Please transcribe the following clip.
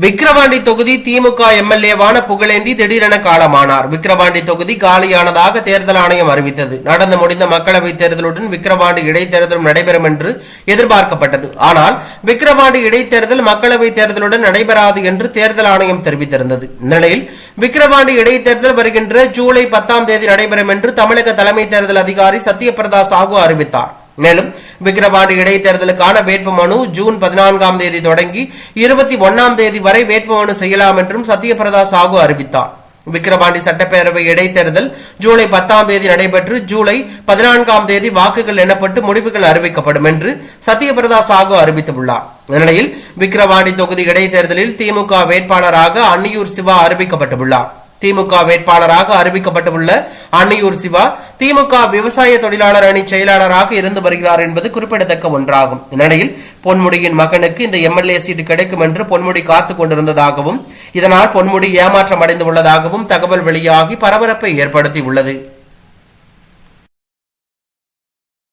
விக்கிரவாண்டி தொகுதி திமுக எம்எல்ஏவான புகழேந்தி திடீரென காலமானார். விக்கிரவாண்டி தொகுதி காலியானதாக தேர்தல் ஆணையம் அறிவித்தது. நடந்து முடிந்த மக்களவைத் தேர்தலுடன் விக்கிரவாண்டி இடைத்தேர்தலும் நடைபெறும் என்று எதிர்பார்க்கப்பட்டது. ஆனால் விக்கிரவாண்டி இடைத்தேர்தல் மக்களவைத் தேர்தலுடன் நடைபெறாது என்று தேர்தல் ஆணையம் தெரிவித்திருந்தது. இந்நிலையில் விக்கிரவாண்டி இடைத்தேர்தல் வருகின்ற ஜூலை பத்தாம் தேதி நடைபெறும் என்று தமிழக தலைமை தேர்தல் அதிகாரி சத்யபிரதா சாகு அறிவித்தார். மேலும் விக்கிரவாண்டி இடைத்தேர்தலுக்கான வேட்புமனு ஜூன் பதினான்காம் தேதி தொடங்கி இருபத்தி ஒன்னாம் தேதி வரை வேட்புமனு செய்யலாம் என்றும் சத்யபிரதா சாகு அறிவித்தார். விக்கிரவாண்டி சட்டப்பேரவை இடைத்தேர்தல் ஜூலை பத்தாம் தேதி நடைபெற்று ஜூலை பதினான்காம் தேதி வாக்குகள் எண்ணப்பட்டு முடிவுகள் அறிவிக்கப்படும் என்று சத்யபிரதா சாகு அறிவித்துள்ளார். இந்நிலையில் விக்கிரவாண்டி தொகுதி இடைத்தேர்தலில் திமுக வேட்பாளராக அன்னியூர் சிவா அறிவிக்கப்பட்டுள்ளார். திமுக வேட்பாளராக அறிவிக்கப்பட்டுள்ள அன்னியூர் சிவா திமுக விவசாய தொழிலாளர் அணி செயலாளராக இருந்து வருகிறார் என்பது குறிப்பிடத்தக்க ஒன்றாகும். இந்நிலையில் பொன்முடியின் மகனுக்கு இந்த எம்எல்ஏ சீட்டு கிடைக்கும் என்று பொன்முடி காத்துக் கொண்டிருந்ததாகவும் இதனால் பொன்முடி ஏமாற்றம் அடைந்து உள்ளதாகவும் தகவல் வெளியாகி பரபரப்பை ஏற்படுத்தியுள்ளது.